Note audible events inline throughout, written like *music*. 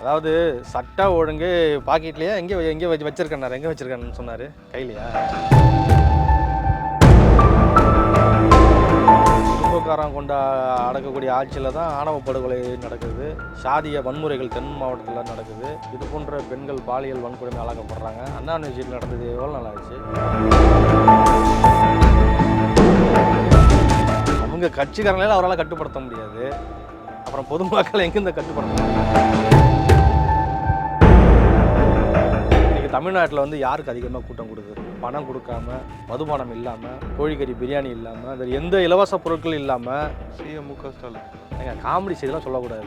அதாவது சட்டை ஒழுங்கு பாக்கெட்லயே எங்கே எங்கே வச்சு வச்சிருக்கேன் எங்கே வச்சிருக்கேன்னு சொன்னார். கையிலையா? குடும்பக்காரன் கொண்ட அடக்கக்கூடிய ஆட்சியில் தான் ஆணவ படுகொலை நடக்குது. சாதிய வன்முறைகள் தென் மாவட்டத்தில் நடக்குது. இது போன்ற பெண்கள் பாலியல் வன்கொடுமை ஆளாக்கப்படுறாங்க அண்ணா யூனிவர்சிட்டியில் நடந்தது எவ்வளோ நாள் அவங்க கட்சிக்காரங்களால அவரால் கட்டுப்படுத்த முடியாது. அப்புறம் பொதுமக்களை எங்கேருந்து கட்டுப்படுத்த முடியும் இன்னைக்கு தமிழ்நாட்டில் வந்து யாருக்கு அதிகமாக கூட்டம் கொடுக்குது பணம் கொடுக்காம மதுபானம் இல்லாமல் கோழிக்கறி பிரியாணி இல்லாமல் அதில் எந்த இலவச பொருட்கள் இல்லாமல் சிஎம் மு க ஸ்டாலின் ஏங்க காமெடி செய்திலாம் சொல்லக்கூடாது.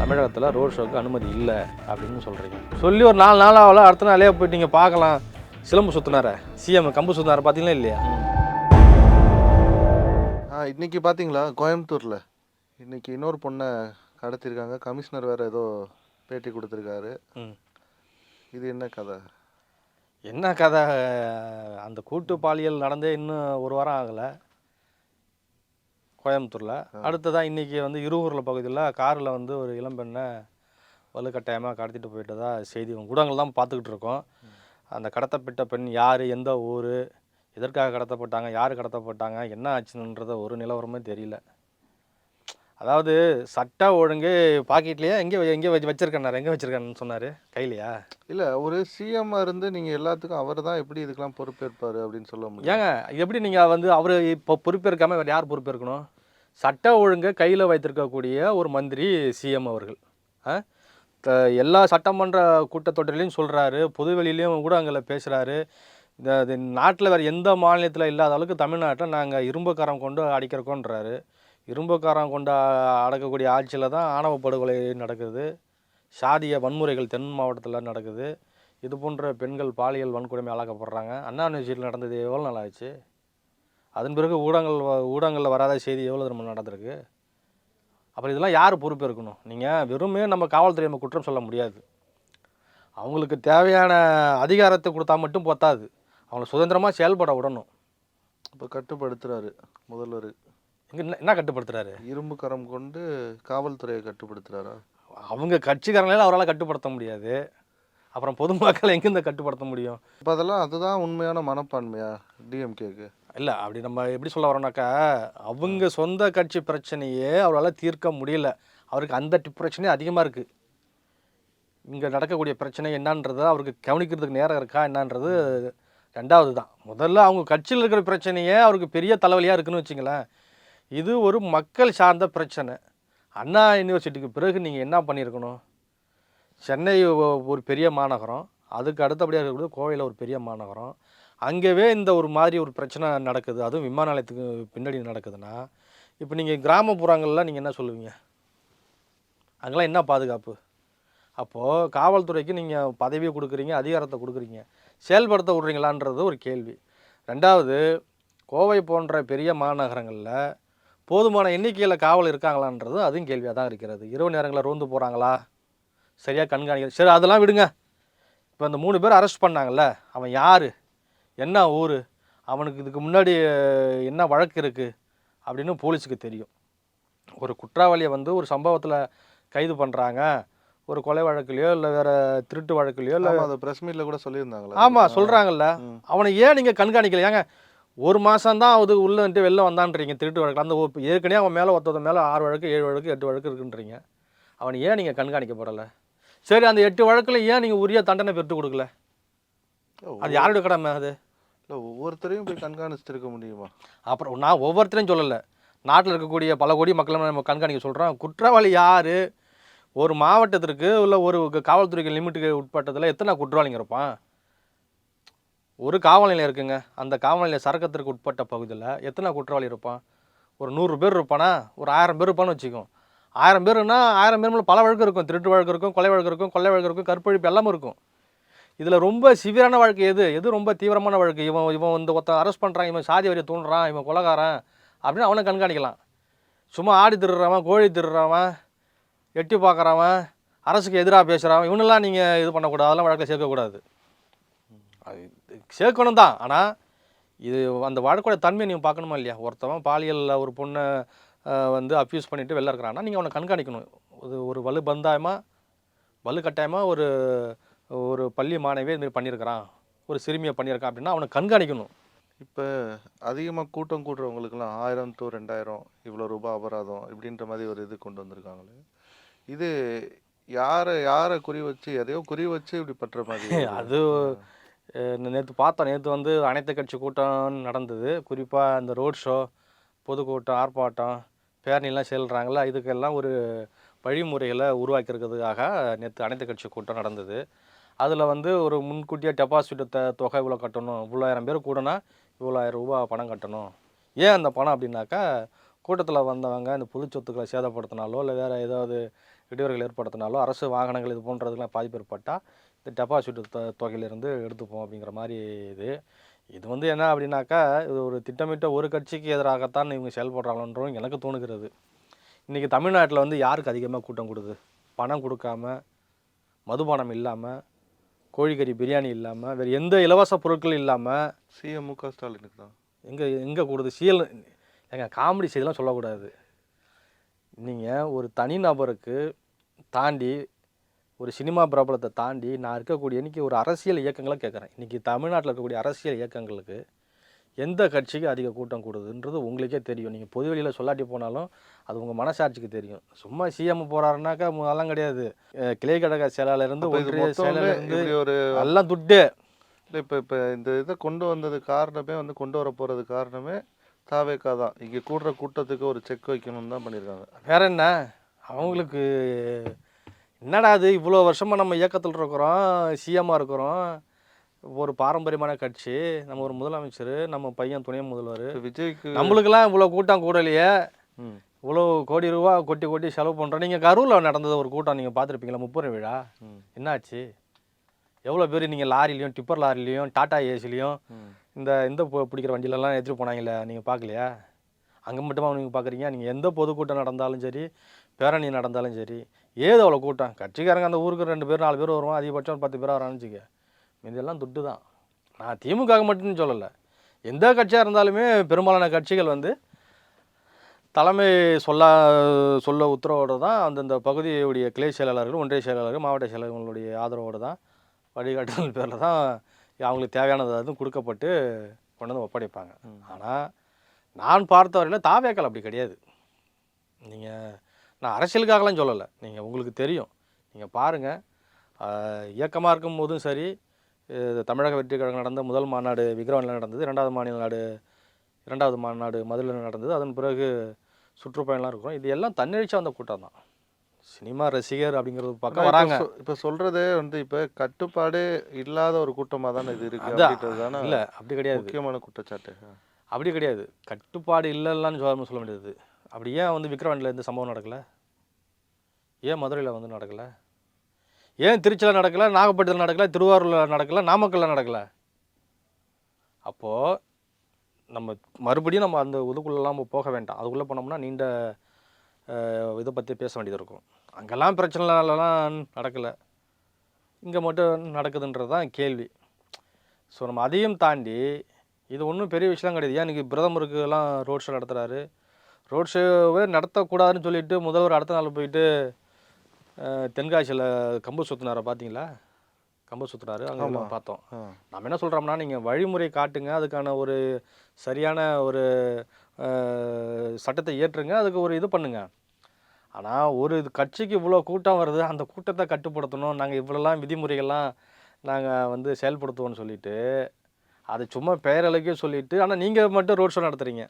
தமிழகத்தில் ரோட் ஷோக்கு அனுமதி இல்லை அப்படின்னு சொல்கிறீங்க சொல்லி ஒரு நாலு நாள் ஆகல அடுத்த நாளே போயிட்டு நீங்கள் பார்க்கலாம். சிலம்பு சுற்றினார சிஎம் கம்பு சுற்றினார பார்த்தீங்களா இல்லையா? ஆ இன்னைக்கு பார்த்தீங்களா கோயம்புத்தூரில். இன்னைக்கு இன்னொரு பொண்ணை கடத்திருக்காங்க கமிஷனர் வேற ஏதோ பேட்டி கொடுத்துருக்காரு. ம். இது என்ன கதை? என்ன கதை? அந்த கூட்டு பாலியல் நடந்தே இன்னும் ஒரு வாரம் ஆகலை. கோயம்புத்தூரில். அடுத்ததான் இன்றைக்கி வந்து இருவூரில் பகுதியில் காரில் வந்து ஒரு இளம்பெண்ணை வலுக்கட்டாயமாக கடத்திட்டு போயிட்டதா செய்தி ஊடகங்கள் தான் பார்த்துக்கிட்டு இருக்கோம். அந்த கடத்தப்பட்ட பெண் யார் எந்த ஊர் எதற்காக கடத்தப்பட்டாங்க யார் கடத்தப்பட்டாங்க என்ன ஆச்சுன்றத ஒரு நிலவரமே தெரியல. அதாவது சட்ட ஒழுங்கு பாக்கெட்லேயே? எங்கே எங்கே வச்சு வச்சிருக்கேன் எங்கே வச்சிருக்கேன்னு சொன்னார்? கையிலையா? இல்லை ஒரு சிஎம் இருந்து நீங்கள் எல்லாத்துக்கும் அவர் தான் எப்படி இதுக்கெல்லாம் பொறுப்பேற்பார் அப்படின்னு சொல்ல முடியும். ஏங்க எப்படி நீங்கள் வந்து அவர் இப்போ பொறுப்பேற்காம வேறு யார் பொறுப்பேற்கணும் சட்ட ஒழுங்கை கையில் வைத்திருக்கக்கூடிய ஒரு மந்திரி சிஎம் அவர்கள். எல்லா சட்டமன்ற கூட்டத்தொடரிலையும் சொல்கிறாரு பொதுவெளியிலையும் ஊடகங்களில் பேசுகிறாரு இந்த நாட்டில் வேறு எந்த மாநிலத்தில் இல்லாத அளவுக்கு தமிழ்நாட்டில் நாங்கள் இரும்புக்காரம் கொண்டு அடிக்கிறோக்கோன்றாரு இரும்புக்காரம் கொண்ட அடக்கக்கூடிய ஆட்சியில் தான் ஆணவ படுகொலை நடக்குது. சாதிய வன்முறைகள் தென் மாவட்டத்தில் நடக்குது. இது போன்ற பெண்கள் பாலியல் வன்கொடுமை ஆளாக்கப்படுறாங்க. அண்ணா யூனிவர்சிட்டியில் நடந்தது எவ்வளோ நாள் ஆச்சு? அதன் பிறகு ஊடகங்கள் வ- ஊடகங்களில் வராத செய்தி எவ்வளோ தூரம் நடந்திருக்கு? அப்புறம் இதெல்லாம் யார் பொறுப்பு இருக்கணும் நீங்கள் வெறுமே நம்ம காவல்துறை நம்ம குற்றம் சொல்ல முடியாது. அவங்களுக்கு தேவையான அதிகாரத்தை கொடுத்தா மட்டும் பத்தாது. அவங்கள சுதந்திரமாக செயல்பட விடணும். இப்போ கட்டுப்படுத்துகிறாரு முதல்வர். என்ன என்ன கட்டுப்படுத்துறாரு? இரும்பு கரம் கொண்டு காவல்துறையை கட்டுப்படுத்துறாரா? அவங்க கட்சிக்காரங்களால அவரால் கட்டுப்படுத்த முடியாது. அப்புறம் பொதுமக்களை எங்கேருந்து கட்டுப்படுத்த முடியும்? இப்போ அதெல்லாம் அதுதான் உண்மையான மனப்பான்மையா டிஎம்கேக்கு இல்லை அப்படி நம்ம எப்படி சொல்ல வரோம்னாக்கா அவங்க சொந்த கட்சி பிரச்சனையே அவரால் தீர்க்க முடியல. அவருக்கு அந்த பிரச்சனையே அதிகமாக இருக்குது இங்கே நடக்கக்கூடிய பிரச்சனை என்னன்றது அவருக்கு கவனிக்கிறதுக்கு நேரம் இருக்கா என்னன்றது ரெண்டாவது தான் முதல்ல அவங்க கட்சியில் இருக்கிற பிரச்சனையே அவருக்கு பெரிய தலைவலியாக இருக்குன்னு வச்சுங்களேன். இது ஒரு மக்கள் சார்ந்த பிரச்சனை. அண்ணா யூனிவர்சிட்டிக்கு பிறகு நீங்கள் என்ன பண்ணியிருக்கணும்? சென்னை ஒரு பெரிய மாநகரம். அதுக்கு அடுத்தபடியாக இருக்கக்கூடிய கோவையில் ஒரு பெரிய மாநகரம். அங்கேவே இந்த ஒரு மாதிரி ஒரு பிரச்சனை நடக்குது. அதுவும் விமான நிலையத்துக்கு பின்னாடி நடக்குதுன்னா இப்போ நீங்கள் கிராமப்புறங்களில் நீங்கள் என்ன சொல்லுவீங்க? அங்கெல்லாம் என்ன பாதுகாப்பு? அப்போது காவல்துறைக்கு நீங்கள் பதவியை கொடுக்குறீங்க அதிகாரத்தை கொடுக்குறீங்க. செயல்படுத்த விட்றீங்களான்றது ஒரு கேள்வி. ரெண்டாவது கோவை போன்ற பெரிய மாநகரங்களில் போதுமான எண்ணிக்கையில் காவல் இருக்காங்களான்றது அதுவும் கேள்வியாக தான் இருக்கிறது. இரவு நேரங்களில் ரோந்து போகிறாங்களா சரியாக கண்காணிக்க சரி அதெல்லாம் விடுங்க. இப்போ அந்த மூணு பேர் அரெஸ்ட் பண்ணாங்கல்ல அவன் யார்? என்ன ஊர்? அவனுக்கு இதுக்கு முன்னாடி என்ன வழக்கு இருக்குது அப்படின்னு போலீஸுக்கு தெரியும். ஒரு குற்றவாளியை வந்து ஒரு சம்பவத்தில் கைது பண்ணுறாங்க ஒரு கொலை வழக்குலையோ இல்லை வேறு திருட்டு வழக்குலையோ இல்லை அது பிரஸ் மீட்ல கூட சொல்லியிருந்தாங்களா. ஆமாம் சொல்கிறாங்கல்ல. அவனை ஏன் நீங்கள் கண்காணிக்கல? ஏங்க ஒரு மாதம் தான் அது உள்ளே வந்துட்டு வெளில வந்தான்றீங்க. திருட்டு வழக்கு. அந்த ஏற்கனவே அவன் மேலே ஒருத்தவன் மேலே ஆறு வழக்கு ஏழு வழக்கு எட்டு வழக்கு இருக்குன்றீங்க. அவனை ஏன் நீங்கள் கண்காணிக்கப்படலை சரி அந்த எட்டு வழக்கில் ஏன் நீங்கள் உரிய தண்டனை பெற்று கொடுக்கல? அது யாருடைய கடமை அது? இல்லை ஒவ்வொருத்தரையும் போய் கண்காணிச்சுட்டு இருக்க முடியுமா? அப்புறம் நான் ஒவ்வொருத்தரையும் சொல்லலை. நாட்டில் இருக்கக்கூடிய பல கோடி மக்களை நம்ம கண்காணிக்க சொல்கிறோம் குற்றவாளி யார்? ஒரு மாவட்டத்திற்கு இல்லை ஒரு காவல்துறைக்கு லிமிட்டுக்கு உட்பட்டதில் எத்தனை குற்றவாளிங்க இருப்பான்? ஒரு காவல் நிலையம் இருக்குங்க. அந்த காவல் நிலைய சரக்கத்திற்கு உட்பட்ட பகுதியில் எத்தனை குற்றவாளி இருப்பான்? ஒரு நூறு பேர் இருப்பானா? ஒரு ஆயிரம் பேர் இருப்பான்னு வச்சுக்கோ. ஆயிரம் பேருனா ஆயிரம் பேர் மேலே பல வழக்கு இருக்கும். திருட்டு வழக்கு இருக்கும் கொலை வழக்கு இருக்கும் கொள்ளை வழக்கு இருக்கும் கற்பழிப்பு எல்லாமே இருக்கும். இதில் ரொம்ப சிவியரான வழக்கு எது? எது ரொம்ப தீவிரமான வழக்கு? இவன் இவன் வந்து ஒருத்தன் அரெஸ்ட் பண்ணுறான் இவன் சாதி வரியை தூண்டுறான் இவன் கொலகாரன் அப்படின்னு அவனை கண்காணிக்கலாம். சும்மா ஆடி திருடுறவன் கோழி திருடுறவன் எட்டி பார்க்குறவன் அரசுக்கு எதிராக பேசுகிறவன் இவனெல்லாம் நீங்கள் இது பண்ணக்கூடாது அதெல்லாம் வழக்கில் சேர்க்கக்கூடாது. அது சேர்க்கணும் தான் ஆனால் இது அந்த வழக்கோட தன்மையை நீங்கள் பார்க்கணுமா இல்லையா? ஒருத்தவன் பாலியலில் ஒரு பொண்ணை வந்து அப்யூஸ் பண்ணிட்டு வெளில இருக்கிறான்னா நீங்கள் அவனை கண்காணிக்கணும். ஒரு ஒரு வலு பந்தாயமாக வலு கட்டாயமாக ஒரு ஒரு பள்ளி மாணவியை இது மாதிரி பண்ணியிருக்கிறான். ஒரு சிறுமியை பண்ணியிருக்கான் அப்படின்னா அவனை கண்காணிக்கணும். இப்போ அதிகமாக கூட்டம் கூடுறவங்களுக்குலாம் ஆயிரம் டு ரெண்டாயிரம் இவ்வளோ ரூபாய் அபராதம் இப்படின்ற மாதிரி ஒரு இது கொண்டு வந்திருக்காங்களே. இது யாரை யாரை குறி வச்சு எதையோ குறி வச்சு இப்படி பண்ற மாதிரி *laughs* அது நேற்று பார்த்தோம். நேற்று வந்து அனைத்து கட்சி கூட்டம் நடந்தது. குறிப்பாக இந்த ரோட் ஷோ பொதுக்கூட்டம் ஆர்ப்பாட்டம் பேரணிலாம் செல்கிறாங்களா இதுக்கெல்லாம் ஒரு வழிமுறைகளை உருவாக்கியிருக்கிறதுக்காக நேற்று அனைத்து கட்சி கூட்டம் நடந்தது. அதில் வந்து ஒரு முன்கூட்டியே டெபாசிட் த தொகை இவ்வளோ கட்டணும். இவ்வளோயிரம் பேர் கூடனா இவ்வளோ ஆயிரம் ரூபாய் பணம் கட்டணும். ஏன் அந்த பணம் அப்படின்னாக்கா கூட்டத்தில் வந்தவங்க இந்த பொது சொத்துக்களை சேதப்படுத்தினாலோ இல்லை வேறு ஏதாவது இடையூறுகள் ஏற்படுத்தினாலோ அரசு வாகனங்கள் இது போன்றதுக்கெலாம் பாதிப்பு ஏற்பட்டால் டெபாசிட் தொ தொகையிலிருந்து எடுத்துப்போம் அப்படிங்கிற மாதிரி இது. இது வந்து என்ன அப்படின்னாக்கா இது ஒரு திட்டமிட்ட ஒரு கட்சிக்கு எதிராகத்தான் இவங்க செயல்படுறாங்களோன்றவும் எனக்கு தோணுகிறது. இன்றைக்கி தமிழ்நாட்டில் வந்து யாருக்கு அதிகமாக கூட்டம் கொடுது பணம் கொடுக்காம மதுபானம் இல்லாமல் கோழிக்கறி பிரியாணி இல்லாமல் வேறு எந்த இலவச பொருட்களும் இல்லாமல் சிஎம் மு க ஸ்டாலினுக்கு தான். எங்கே எங்கே கூடுது? சீல் ஏங்க காமெடி செய்திலாம் சொல்லக்கூடாது. நீங்கள் ஒரு தனிநபருக்கு தாண்டி ஒரு சினிமா பிரபலத்தை தாண்டி நான் இருக்கக்கூடிய இன்றைக்கி ஒரு அரசியல் இயக்கங்களை கேட்குறேன். இன்றைக்கி தமிழ்நாட்டில் இருக்கக்கூடிய அரசியல் இயக்கங்களுக்கு எந்த கட்சிக்கு அதிக கூட்டம் கூடுதுன்றது உங்களுக்கே தெரியும். நீங்கள் பொது வெளியில் சொல்லாட்டி போனாலும் அது உங்கள் மனசாட்சிக்கு தெரியும். சும்மா சிஎம் போகிறாருனாக்கா அதெல்லாம் கிடையாது. கிளை அப்ப இது ஒன்றிய இப்படி ஒரு எல்லாம் துட்டு. இல்லை இப்போ இப்போ இந்த இதை கொண்டு வந்தது காரணமே வந்து கொண்டு வர போகிறது காரணமே தாவேக்கா தான். இங்கே கூடுற கூட்டத்துக்கு ஒரு செக் வைக்கணும்னு தான் பண்ணியிருக்காங்க. வேற என்ன? அவங்களுக்கு என்னடா அது இவ்வளோ வருஷமாக நம்ம இயக்கத்தில் இருக்கிறோம் சிஎம்மாக இருக்கிறோம். ஒரு பாரம்பரியமான கட்சி. நம்ம ஒரு முதலமைச்சர் நம்ம பையன் துணை முதல்வர். விஜய்க்கு நம்மளுக்கெல்லாம் இவ்வளோ கூட்டம் கூடலையே. இவ்வளோ கோடி ரூபா கொட்டி கொட்டி செலவு பண்ணுறோம் நீங்கள் கரூரில் நடந்தது ஒரு கூட்டம் நீங்கள் பார்த்துருப்பீங்களா? முப்பது விழா என்னாச்சு? எவ்வளோ பேர் நீங்கள் லாரிலையும் டிப்பர் லாரிலையும் டாடா ஏசிலையும் இந்த இந்த பிடிக்கிற வண்டியிலலாம் எடுத்துகிட்டு போனாங்களே நீங்கள் பார்க்கலையா? அங்கே மட்டுமா நீங்கள் பார்க்குறீங்க நீங்கள் எந்த பொதுக்கூட்டம் நடந்தாலும் சரி பேரணி நடந்தாலும் சரி ஏது அவ்வளோ கூட்டம். கட்சிக்காரங்க அந்த ஊருக்கு ரெண்டு பேர் நாலு பேர் வருவோம் அதிகபட்சம் ஒரு பத்து பேர் வரான்னு வச்சுக்க. இதெல்லாம் துட்டு தான் நான் திமுக மட்டும்னு சொல்லலை. எந்த கட்சியாக இருந்தாலுமே பெரும்பாலான கட்சிகள் வந்து தலைமை சொல்ல சொல்ல உத்தரவோடு தான் அந்தந்த பகுதியுடைய கிளை செயலாளர்கள் ஒன்றிய செயலாளர்கள் மாவட்ட செயலாளர்களுடைய ஆதரவோடு தான் வழிகாட்டுதல் பேரில் தான் அவங்களுக்கு தேவையானது கொடுக்கப்பட்டு கொண்டு வந்து ஒப்படைப்பாங்க. ஆனால் நான் பார்த்த வரையில் தாவேக்கள் அப்படி கிடையாது. நீங்கள் நான் அரசியலுக்காகலாம் சொல்லலை. நீங்கள் உங்களுக்கு தெரியும். நீங்கள் பாருங்கள் இயக்கமாக இருக்கும் போதும் சரி தமிழக வெற்றி கழகம் நடந்த முதல் மாநாடு விக்ரவாண்டில் நடந்தது இரண்டாவது மாநில நாடு இரண்டாவது மாநாடு மதுரையில் நடந்தது. அதன் பிறகு சுற்றுப்பயணம்லாம் இருக்கும். இது எல்லாம் தன்னெழுச்சியாக வந்த கூட்டம் தான். சினிமா ரசிகர் அப்படிங்கிறது பக்கம் வராங்க. இப்போ சொல்றதே வந்து இப்போ கட்டுப்பாடே இல்லாத ஒரு கூட்டமாக தானே இது இருக்கு அதான். அப்படின்றது தானே இல்லை அப்படி கிடையாது. முக்கியமான குற்றச்சாட்டு. அப்படி கிடையாது. கட்டுப்பாடு இல்லைன்னு சொல்ல சொல்ல முடியாது அப்படி ஏன் வந்து விக்ரவாண்டியில் இந்த சம்பவம் நடக்கலை? ஏன் மதுரையில் வந்து நடக்கலை? ஏன் திருச்சியில் நடக்கலை? நாகப்பட்டினத்தில் நடக்கலை? திருவாரூரில் நடக்கலை? நாமக்கல்ல நடக்கலை? அப்போது நம்ம மறுபடியும் நம்ம அந்த இதுக்குள்ளெல்லாம் நம்ம போக வேண்டாம். அதுக்குள்ளே போனோம்னா நீண்ட இதை பற்றி பேச வேண்டியது இருக்கும். அங்கெல்லாம் பிரச்சனைலாம் நடக்கலை. இங்கே மட்டும் நடக்குதுன்றது தான் கேள்வி. ஸோ நம்ம அதையும் தாண்டி இது ஒன்றும் பெரிய விஷயம் கிடையாது. ஏன் இன்றைக்கி பிரதமருக்குலாம் ரோட் ஷோ நடத்துகிறாரு ரோட் ஷோவே நடத்தக்கூடாதுன்னு சொல்லிட்டு முதல்வர் அடுத்த நாள் போயிட்டு தென்காசியில் கம்பு சுற்றினாரை பார்த்தீங்களா கம்பு சுற்றினாரு அங்கே. பார்த்தோம். நம்ம என்ன சொல்கிறோம்னா நீங்கள் வழிமுறை காட்டுங்க அதுக்கான ஒரு சரியான ஒரு சட்டத்தை ஏற்றுங்க அதுக்கு ஒரு இது பண்ணுங்க. ஆனால் ஒரு இது கட்சிக்கு இவ்வளோ கூட்டம் வருது அந்த கூட்டத்தை கட்டுப்படுத்தணும் நாங்கள் இவ்வளோலாம் விதிமுறைகள்லாம் நாங்கள் வந்து செயல்படுத்துவோம்னு சொல்லிட்டு அது சும்மா பெயரளவுக்கே சொல்லிட்டு ஆனால் நீங்கள் மட்டும் ரோட் ஷோ நடத்துகிறீங்க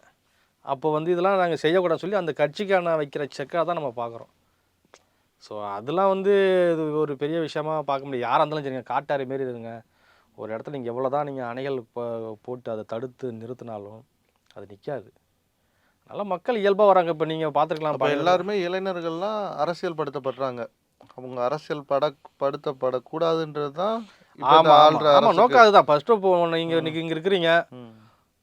அப்போ வந்து இதெல்லாம் நாங்கள் செய்யக்கூடாதுன்னு சொல்லி அந்த கட்சிக்கான வைக்கிற செக்காக தான் நம்ம பார்க்குறோம். ஸோ அதெல்லாம் வந்து இது ஒரு பெரிய விஷயமா பார்க்க முடியாது யாராக இருந்தாலும் சரிங்க காட்டாரி மாரி இருங்க. ஒரு இடத்துல நீங்கள் எவ்வளோ தான் நீங்கள் அணைகள் போட்டு அதை தடுத்து நிறுத்தினாலும் அது நிற்காது அதனால மக்கள் இயல்பாக வராங்க. இப்போ நீங்கள் பார்த்துருக்கலாம் அப்போ எல்லாருமே இளைஞர்கள்லாம் அரசியல் படுத்தப்படுறாங்க அவங்க அரசியல் பட படுத்தப்படக்கூடாதுன்றது தான் இப்ப ஆமாம் ஆமாம் நோக்கம் அதுதான் ஃபஸ்ட்டு இப்போ நீங்கள் இன்னைக்கு இங்கே இருக்கிறீங்க.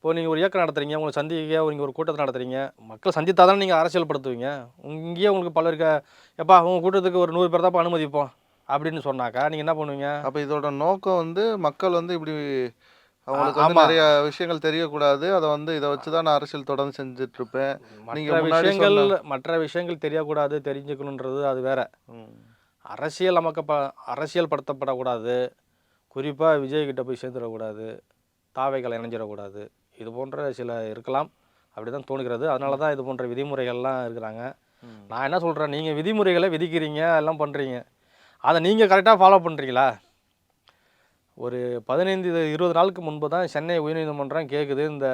இப்போ நீங்கள் ஒரு இயக்கம் நடத்துறீங்க உங்களை சந்திக்க நீங்கள் ஒரு கூட்டத்தை நடத்துறீங்க மக்கள் சந்தித்தா தானே நீங்கள் அரசியல் படுத்துவீங்க இங்கேயே உங்களுக்கு பல இருக்க எப்பா உங்கள் கூட்டத்துக்கு ஒரு நூறு பேர் தான் அனுமதிப்போம் அப்படின்னு சொன்னாக்கா நீங்கள் என்ன பண்ணுவீங்க? அப்ப இதோட நோக்கம் வந்து மக்கள் வந்து இப்படி அவங்களுக்கு வந்து. நிறைய விஷயங்கள் தெரியக்கூடாது. அதை வந்து இதை வச்சு தான் நான் அரசியல் தொடர்ந்து செஞ்சுட்டு இருப்பேன் மற்ற விஷயங்கள் மற்ற விஷயங்கள் தெரியக்கூடாது தெரிஞ்சுக்கணுன்றது அது வேற. அரசியல் நமக்கு ப அரசியல் படுத்தப்படக்கூடாது குறிப்பாக விஜய் கிட்ட போய் சேர்ந்துடக்கூடாது. தாவைகளை இணைஞ்சிடக்கூடாது. இது போன்ற சில இருக்கலாம். அப்படி தான் தோணுகிறது. அதனால தான் இது போன்ற விதிமுறைகள்லாம் இருக்கிறாங்க. நான் என்ன சொல்கிறேன் நீங்கள் விதிமுறைகளை விதிக்கிறீங்க எல்லாம் பண்ணுறீங்க அதை நீங்கள் கரெக்டாக ஃபாலோ பண்ணுறீங்களா ஒரு பதினைந்து இருபது நாளுக்கு முன்பு தான் சென்னை உயர்நீதிமன்றம் கேட்குது இந்த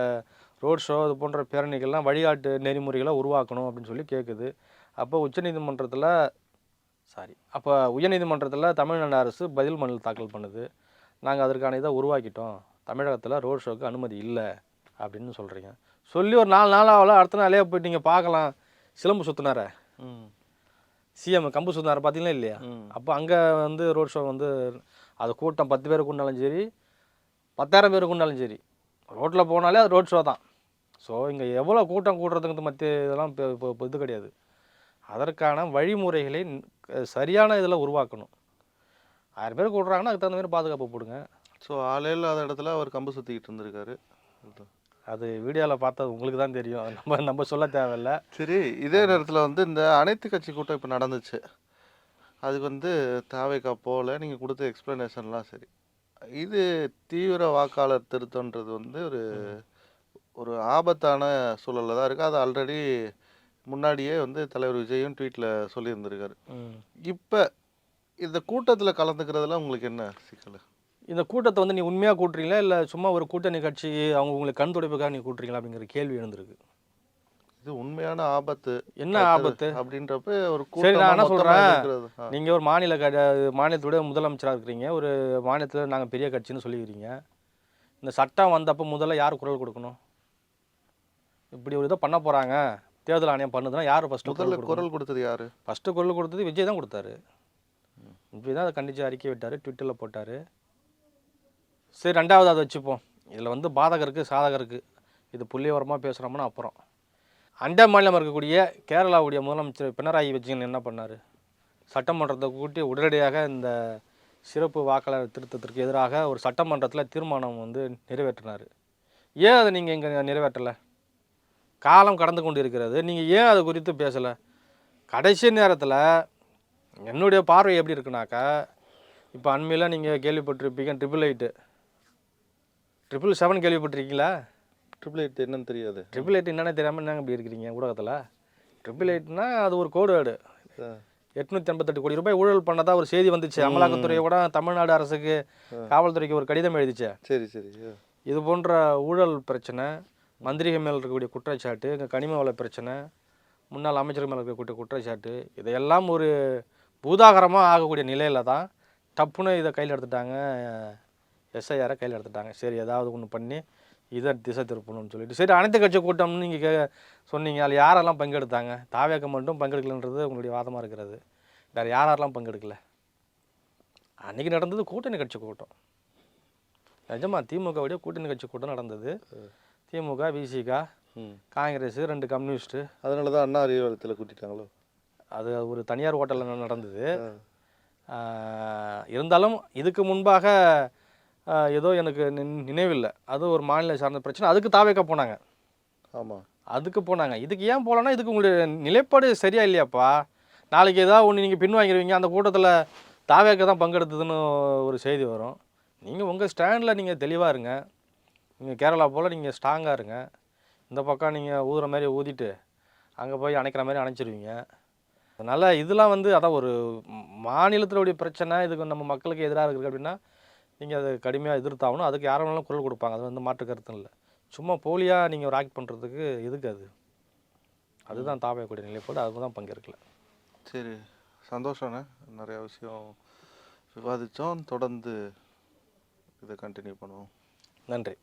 ரோட் ஷோ இது போன்ற பேரணிகள்லாம் வழிகாட்டு நெறிமுறைகளை உருவாக்கணும் அப்படின்னு சொல்லி கேட்குது அப்போ உச்சநீதிமன்றத்தில் சாரி அப்போ உயர்நீதிமன்றத்தில் தமிழ்நாடு அரசு பதில் மனு தாக்கல் பண்ணுது. நாங்கள் அதற்கான இதை உருவாக்கிட்டோம். தமிழகத்தில் ரோட் ஷோக்கு அனுமதி இல்லை. அப்படின்னு சொல்கிறீங்க சொல்லி ஒரு நாலு நாள் ஆகல அடுத்த நாளே போய் நீங்கள் பார்க்கலாம். சிலம்பு சுற்றினார ம். சிஎம் கம்பு சுற்றினார் பார்த்தீங்களா இல்லையா. அப்போ அங்கே வந்து ரோட் ஷோ வந்து அது கூட்டம் பத்து பேருக்கு கொண்டாலும் சரி பத்தாயிரம் பேருக்கு கொண்டாலும் சரி ரோட்டில் போனாலே அது ரோட் ஷோ தான். ஸோ இங்கே எவ்வளோ கூட்டம் கூடுறதுக்கு மத்திய இதெல்லாம் இப்போ இது கிடையாது. அதற்கான வழிமுறைகளை சரியான இதில் உருவாக்கணும். ஆயிரம் பேர் கூடுறாங்கன்னா அதுக்கு தகுந்த மாதிரி பாதுகாப்பு போடுங்க. ஸோ ஆளே இல்லாத இடத்துல அவர் கம்பு சுத்திக்கிட்டு இருந்திருக்காரு. அது வீடியோவில் பார்த்தது உங்களுக்கு தான் தெரியும். அது நம்ம நம்ம சொல்ல தேவையில்ல. சரி இதே நேரத்தில் வந்து இந்த அனைத்து கட்சி கூட்டம் இப்போ நடந்துச்சு. அதுக்கு வந்து தாவைக்கா போல நீங்கள் கொடுத்த எக்ஸ்ப்ளனேஷன்லாம் சரி. இது தீவிர வாக்காளர் திருத்தம்ன்றது வந்து ஒரு ஒரு ஆபத்தான சூழலில் தான் இருக்குது அது ஆல்ரெடி முன்னாடியே வந்து தலைவர் விஜயும் ட்வீட்டில் சொல்லியிருந்திருக்காரு. இப்போ இந்த கூட்டத்தில் கலந்துக்கிறதுல உங்களுக்கு என்ன சிக்கல்? இந்த கூட்டத்தை வந்து நீ உண்மையாக கூட்டுறீங்களா? இல்லை சும்மா ஒரு கூட்டணி கட்சி அவங்க உங்களுக்கு கண் துடைப்புக்காக நீ கூட்டுறீங்களா? அப்படிங்கிற கேள்வி எழுந்திருக்கு. இது உண்மையான ஆபத்து. என்ன ஆபத்து? அப்படின்றப்ப ஒரு சரி, நான் என்ன. ஆ. நீங்கள் ஒரு மாநில க மாநிலத்துடைய முதலமைச்சராக இருக்கிறீங்க. ஒரு மாநிலத்தில் நாங்கள் பெரிய கட்சின்னு சொல்லிக்கிறீங்க. இந்த சட்டம் வந்தப்போ முதல்ல யார் குரல் கொடுக்கணும்? இப்படி ஒரு இதை பண்ண போகிறாங்க தேர்தல் ஆணையம் பண்ணுதுன்னா யார் ஃபஸ்ட்டு முதல்ல குரல் குரல் கொடுத்தது யாரு? ஃபஸ்ட்டு குரல் கொடுத்தது விஜய் தான் கொடுத்தாரு. விஜய் தான் அதை கண்டித்து அறிக்கை விட்டார் ட்விட்டரில் போட்டார். சரி ரெண்டாவது அதை வச்சுப்போம். இதில் வந்து பாதகருக்கு சாதகருக்கு இது புள்ளிவரமாக பேசுகிறோம்னா அப்புறம். அண்டை மாநிலம் இருக்கக்கூடிய கேரளாவுடைய முதலமைச்சர் பினராயி விஜயன் என்ன பண்ணார்? சட்டமன்றத்தை கூட்டி உடனடியாக இந்த சிறப்பு வாக்காளர் திருத்தத்திற்கு எதிராக ஒரு சட்டமன்றத்தில் தீர்மானம் வந்து நிறைவேற்றினார். ஏன் அதை நீங்கள் இங்கே நிறைவேற்றலை? காலம் கடந்து கொண்டு இருக்கிறது நீங்கள் ஏன் அது குறித்து பேசலை? கடைசி நேரத்தில் என்னுடைய பார்வை எப்படி இருக்குனாக்கா இப்போ அண்மையில் நீங்கள் கேள்விப்பட்டிருப்பீங்க ட்ரிபிள் எயிட்டு ட்ரிபிள் செவன் கேள்விப்பட்டிருக்கீங்களா? ட்ரிபிள் எயிட் என்னன்னு தெரியாது. ட்ரிபிள் எயிட் என்னென்ன தெரியாமல் என்னங்க இப்படி இருக்கிறீங்க ஊடகத்தில்? ட்ரிபிள் எயிட்னா அது ஒரு கோடு வேர்டு ஆ. எட்நூற்றி எண்பத்தெட்டு கோடி ரூபாய் ஊழல் பண்ணதா ஒரு செய்தி வந்துச்சு. அமலாக்கத்துறை கூட தமிழ்நாடு அரசுக்கு காவல்துறைக்கு ஒரு கடிதம் எழுதிச்சு. சரி சரி. இது போன்ற ஊழல் பிரச்சனை மந்திரிகள் மேல் இருக்கக்கூடிய குற்றச்சாட்டு இங்கே கனிம வள பிரச்சனை முன்னாள் அமைச்சர்கள் மேல் இருக்கக்கூடிய குற்றச்சாட்டு இதையெல்லாம் ஒரு பூதாகரமாக ஆகக்கூடிய நிலையில தான் டப்புன்னு இதை கையில் எடுத்துட்டாங்க எஸ்ஐஆரை கையில் எடுத்துட்டாங்க. சரி ஏதாவது ஒன்று பண்ணி இதை திசை திருப்பணும்னு சொல்லிட்டு. சரி அனைத்து கட்சி கூட்டம்னு நீங்கள் கே சொன்னீங்க. அதில் யாரெல்லாம் பங்கெடுத்தாங்க? தாவேக்க மட்டும் பங்கெடுக்கலன்றது உங்களுடைய வாதமாக இருக்கிறது. வேறு யார் யாரெல்லாம் பங்கெடுக்கல? அன்றைக்கி நடந்தது கூட்டணி கட்சி கூட்டம். நிஜமா திமுகவுடைய கூட்டணி கட்சி கூட்டம் நடந்தது. திமுக விசிக காங்கிரஸ் ரெண்டு கம்யூனிஸ்ட்டு. அதனால தான் அண்ணா அறிவாலயத்தில் கூட்டிட்டாங்களோ? அது ஒரு தனியார் ஹோட்டலில் நடந்தது. இருந்தாலும் இதுக்கு முன்பாக ஏதோ எனக்கு நின்- நினைவில்லை. அது ஒரு மாநில சார்ந்த பிரச்சனை. அதுக்கு தாவேக்க போனாங்க. ஆமாம் அதுக்கு போனாங்க. இதுக்கு ஏன் போகலன்னா இதுக்கு உங்களுடைய நிலைப்பாடு சரியா இல்லையாப்பா? நாளைக்கு ஏதாவது ஒன்று நீங்கள் பின்வாங்கிடுவீங்க அந்த கூட்டத்தில் தாவேக்க தான் பங்கெடுத்ததுன்னு ஒரு செய்தி வரும். நீங்கள் உங்கள் ஸ்டாண்டில் நீங்கள் தெளிவாக இருங்க. நீங்கள் கேரளா போல் நீங்கள் ஸ்ட்ராங்காக இருங்க. இந்த பக்கம் நீங்கள் ஊதுற மாதிரி ஊதிட்டு அங்கே போய் அணைக்கிற மாதிரி அணைச்சிருவீங்க. அதனால் இதெல்லாம் வந்து அதான் ஒரு மாநிலத்தினுடைய பிரச்சனை. இதுக்கு நம்ம மக்களுக்கு எதிராக இருக்குது அப்படின்னா நீங்கள் அதை கடுமையாக எதிர்த்தாகணும். அதுக்கு யாரும் வேணாலும் குரல் கொடுப்பாங்க. அது வந்து மாற்று கருத்து இல்லை. சும்மா போலியாக நீங்கள் ஒரு ஆக்ட் பண்ணுறதுக்கு எதுக்கு அது? அதுதான் தாவையக்கூடிய நிலைப்பாடு அதுக்கு தான் பங்கேற்கல. சரி. சந்தோஷண்ணே நிறையா விஷயம் விவாதித்தோம். தொடர்ந்து இதை கண்டினியூ பண்ணுவோம். நன்றி.